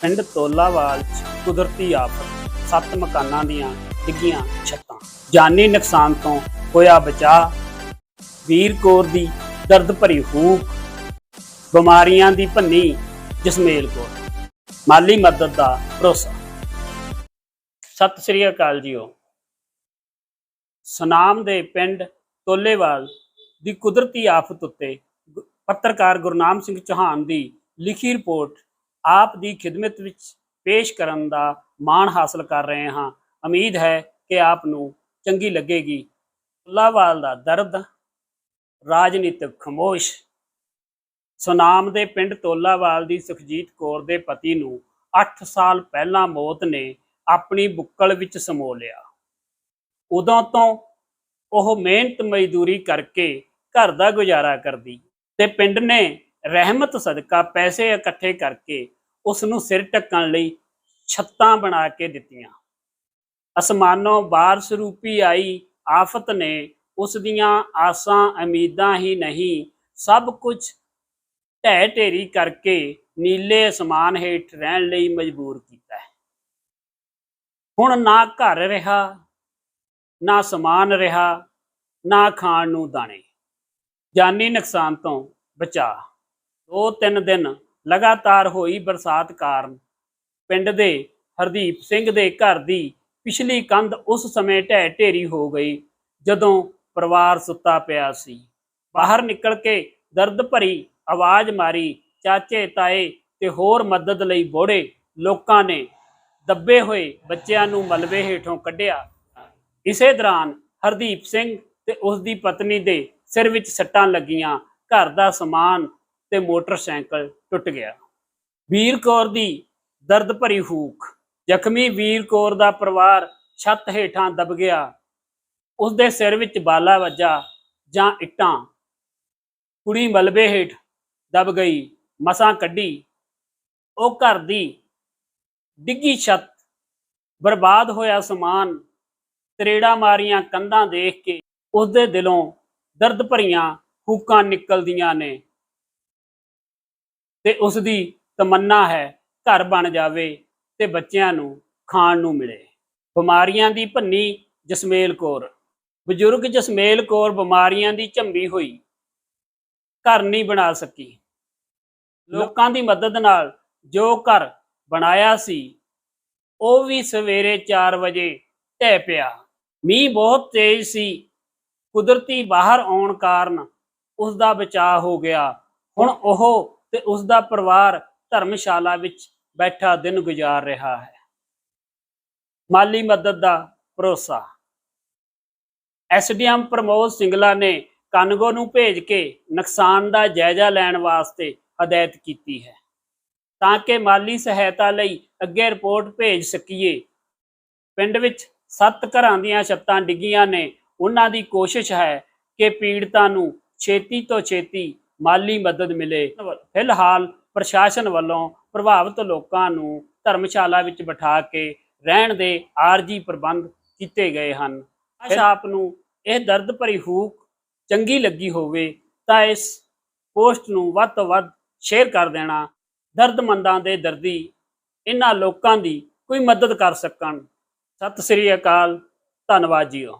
ਪਿੰਡ ਤੋਲਾਵਾਲ ਚ ਕੁਦਰਤੀ ਆਫਤ, ਸੱਤ ਮਕਾਨਾਂ ਦੀਆਂ ਡਿੱਗੀਆਂ ਛੱਤਾਂ। ਜਾਨੀ ਨੁਕਸਾਨ ਤੋਂ ਹੋਇਆ ਬਚਾ ਵੀਰ ਕੌਰ ਦੀ ਦਰਦ ਭਰੀ ਹੂਕ, ਬਿਮਾਰੀਆਂ ਦੀ ਭੰਨੀ ਜਸਮੇਲ ਕੌਰ। ਮਾਲੀ ਮਦਦ ਦਾ ਭਰੋਸਾ। ਸਤਿ ਸ੍ਰੀ ਅਕਾਲ ਜੀਓ। ਸੁਨਾਮ ਦੇ ਪਿੰਡ ਤੋਲੇਵਾਲ ਦੀ ਕੁਦਰਤੀ ਆਫਤ ਉੱਤੇ ਪੱਤਰਕਾਰ ਗੁਰਨਾਮ ਸਿੰਘ ਚੌਹਾਨ ਦੀ ਲਿਖੀ ਰਿਪੋਰਟ ਆਪ ਦੀ ਖਿਦਮਤ ਵਿੱਚ ਪੇਸ਼ ਕਰਨ ਦਾ ਮਾਣ ਹਾਸਲ ਕਰ ਰਹੇ ਹਾਂ। ਉਮੀਦ ਹੈ ਕਿ ਆਪ ਨੂੰ ਚੰਗੀ ਲੱਗੇਗੀ। ਤੋਲਾਵਾਲ ਦਾ ਦਰਦ, ਰਾਜਨੀਤਿਕ ਖਮੋਸ਼। ਸੁਨਾਮ ਦੇ ਪਿੰਡ ਤੋਲਾਵਾਲ ਦੀ ਸੁਖਜੀਤ ਕੌਰ ਦੇ ਪਤੀ ਨੂੰ 8 ਸਾਲ ਪਹਿਲਾਂ ਮੌਤ ਨੇ ਆਪਣੀ ਬੁੱਕਲ ਵਿੱਚ ਸਮੋ ਲਿਆ। ਉਦੋਂ ਤੋਂ ਉਹ ਮਿਹਨਤ ਮਜ਼ਦੂਰੀ ਕਰਕੇ ਘਰ ਦਾ ਗੁਜ਼ਾਰਾ ਕਰਦੀ ਤੇ ਪਿੰਡ ਨੇ ਰਹਿਮਤ ਸਦਕਾ ਪੈਸੇ ਇਕੱਠੇ ਕਰਕੇ ਉਸ ਨੂੰ ਸਿਰ ਢੱਕਣ ਲਈ ਛੱਤਾਂ ਬਣਾ ਕੇ ਦਿੱਤੀਆਂ। ਅਸਮਾਨੋਂ ਬਾਰਿਸ਼ ਰੂਪੀ ਆਈ ਆਫਤ ਨੇ ਉਸ ਦੀਆਂ ਆਸਾਂ ਉਮੀਦਾਂ ਹੀ ਨਹੀਂ। ਸਭ ਕੁਝ ਢਹਿ ਢੇਰੀ ਕਰਕੇ ਨੀਲੇ ਅਸਮਾਨ ਹੇਠ ਰਹਿਣ ਲਈ ਮਜਬੂਰ ਕੀਤਾ ਹੈ। ਹੁਣ ਨਾ ਘਰ ਰਿਹਾ, ਨਾ ਸਮਾਨ ਰਿਹਾ, ਨਾ ਖਾਣ ਨੂੰ ਦਾਣੇ। ਜਾਨੀ ਨੁਕਸਾਨ ਤੋਂ ਬਚਾ। ਦੋ ਤਿੰਨ ਦਿਨ ਲਗਾਤਾਰ ਹੋਈ ਬਰਸਾਤ ਕਾਰਨ ਪਿੰਡ ਦੇ ਹਰਦੀਪ ਸਿੰਘ ਦੇ ਘਰ ਦੀ ਪਿਛਲੀ ਕੰਧ ਉਸ ਸਮੇਂ ਢਹਿ ਢੇਰੀ ਹੋ ਗਈ, ਜਦੋਂ ਪਰਿਵਾਰ ਸੁੱਤਾ ਪਿਆ ਸੀ। ਬਾਹਰ ਨਿਕਲ ਕੇ ਦਰਦ ਭਰੀ ਆਵਾਜ਼ ਮਾਰੀ, ਚਾਚੇ, ਤਾਏ ਤੇ ਹੋਰ ਮਦਦ ਲਈ ਬੋੜੇ ਲੋਕਾਂ ਨੇ ਦੱਬੇ ਹੋਏ ਬੱਚਿਆਂ ਨੂੰ ਮਲਬੇ ਹੇਠੋਂ ਕੱਢਿਆ। ਇਸੇ ਦੌਰਾਨ ਹਰਦੀਪ ਸਿੰਘ ਤੇ ਉਸ ਦੀ ਪਤਨੀ ਦੇ ਸਿਰ ਵਿੱਚ ਸੱਟਾਂ ਲੱਗੀਆਂ। ਘਰ ਦਾ ਸਮਾਨ ਤੇ ਮੋਟਰਸਾਈਕਲ ਟੁੱਟ ਗਿਆ। ਵੀਰ ਕੌਰ ਦੀ ਦਰਦ ਭਰੀ ਹੂਕ। ਜ਼ਖਮੀ ਵੀਰ ਕੌਰ ਦਾ ਪਰਿਵਾਰ ਛੱਤ ਹੇਠਾਂ ਦਬ ਗਿਆ। ਉਸ ਦੇ ਸਿਰ ਵਿੱਚ ਬਾਲਾ ਵੱਜਾ ਜਾਂ ਇੱਟਾਂ। ਕੁੜੀ ਮਲਬੇ ਹੇਠ ਦਬ ਗਈ, ਮਸਾਂ ਕੱਢੀ। ਉਹ ਘਰ ਦੀ ਡਿੱਗੀ ਛੱਤ, ਬਰਬਾਦ ਹੋਇਆ ਸਮਾਨ, ਤਰੇੜਾ ਮਾਰੀਆਂ ਕੰਧਾਂ ਦੇਖ ਕੇ ਉਸ ਦੇ ਦਿਲੋਂ ਦਰਦ ਭਰੀਆਂ ਹੂਕਾਂ ਨਿਕਲਦੀਆਂ ਨੇ। ਤੇ ਉਸ ਦੀ ਤਮੰਨਾ ਹੈ ਘਰ ਬਣ ਜਾਵੇ ਤੇ ਬੱਚਿਆਂ ਨੂੰ ਖਾਣ ਨੂੰ ਮਿਲੇ। ਬਿਮਾਰੀਆਂ ਦੀ ਭੰਨੀ ਜਸਮੇਲ ਕੌਰ। ਬਜ਼ੁਰਗ ਜਸਮੇਲ ਕੌਰ ਬਿਮਾਰੀਆਂ ਦੀ ਝੰਬੀ ਹੋਈ। ਘਰ ਨਹੀਂ ਬਣਾ ਸਕੀ। ਲੋਕਾਂ ਦੀ ਮਦਦ ਨਾਲ ਜੋ ਘਰ ਬਣਾਇਆ ਸੀ, ਉਹ ਵੀ ਸਵੇਰੇ 4 ਵਜੇ ਢਹਿ ਪਿਆ। ਮੀਂਹ ਬਹੁਤ ਤੇਜ਼ ਸੀ। ਕੁਦਰਤੀ ਬਾਹਰ ਆਉਣ ਕਾਰਨ ਉਸ ਦਾ ਬਚਾਅ ਹੋ ਗਿਆ। ਹੁਣ ਉਹ ਤੇ ਉਸ ਦਾ ਪਰਿਵਾਰ ਧਰਮਸ਼ਾਲਾ ਵਿੱਚ ਬੈਠਾ ਦਿਨ ਗੁਜ਼ਾਰ ਰਿਹਾ ਹੈ। ਮਾਲੀ ਮਦਦ ਦਾ ਭਰੋਸਾ। ਐਸਡੀਐਮ ਪ੍ਰਮੋਦ ਸਿੰਗਲਾ ਨੇ ਕਾਨਗੋ ਨੂੰ ਭੇਜ ਕੇ ਨੁਕਸਾਨ ਦਾ ਜਾਇਜ਼ਾ ਲੈਣ ਵਾਸਤੇ ਹਦਾਇਤ ਕੀਤੀ ਹੈ। ਤਾਂ ਕਿ ਮਾਲੀ ਸਹਾਇਤਾ ਲਈ ਅੱਗੇ ਰਿਪੋਰਟ ਭੇਜ ਸਕੀਏ। ਪਿੰਡ ਵਿੱਚ ਸੱਤ ਘਰਾਂ ਦੀਆਂ ਛੱਤਾਂ ਡਿੱਗੀਆਂ ਨੇ। ਉਹਨਾਂ ਦੀ ਕੋਸ਼ਿਸ਼ ਹੈ ਕਿ ਪੀੜਤਾਂ ਨੂੰ ਛੇਤੀ ਤੋਂ ਛੇਤੀ ਮਾਲੀ ਮਦਦ ਮਿਲੇ। ਫਿਲਹਾਲ ਪ੍ਰਸ਼ਾਸਨ ਵੱਲੋਂ ਪ੍ਰਭਾਵਿਤ ਲੋਕਾਂ ਨੂੰ ਧਰਮਸ਼ਾਲਾ ਵਿੱਚ ਬਿਠਾ ਕੇ ਰਹਿਣ ਦੇ ਆਰਜੀ ਪ੍ਰਬੰਧ ਕੀਤੇ ਗਏ ਹਨ। ਆਸ਼ਾ ਆਪ ਨੂੰ ਇਹ ਦਰਦ ਭਰੀ ਹੂਕ ਚੰਗੀ ਲੱਗੀ ਹੋਵੇ ਤਾਂ ਇਸ ਪੋਸਟ ਨੂੰ ਵੱਧ ਤੋਂ ਵੱਧ ਸ਼ੇਅਰ ਕਰ ਦੇਣਾ ਦਰਦਮੰਦਾਂ ਦੇ ਦਰਦੀ ਇਹਨਾਂ ਲੋਕਾਂ ਦੀ ਕੋਈ ਮਦਦ ਕਰ ਸਕਣ। ਸਤਿ ਸ੍ਰੀ ਅਕਾਲ ਧੰਨਵਾਦ ਜੀਓ।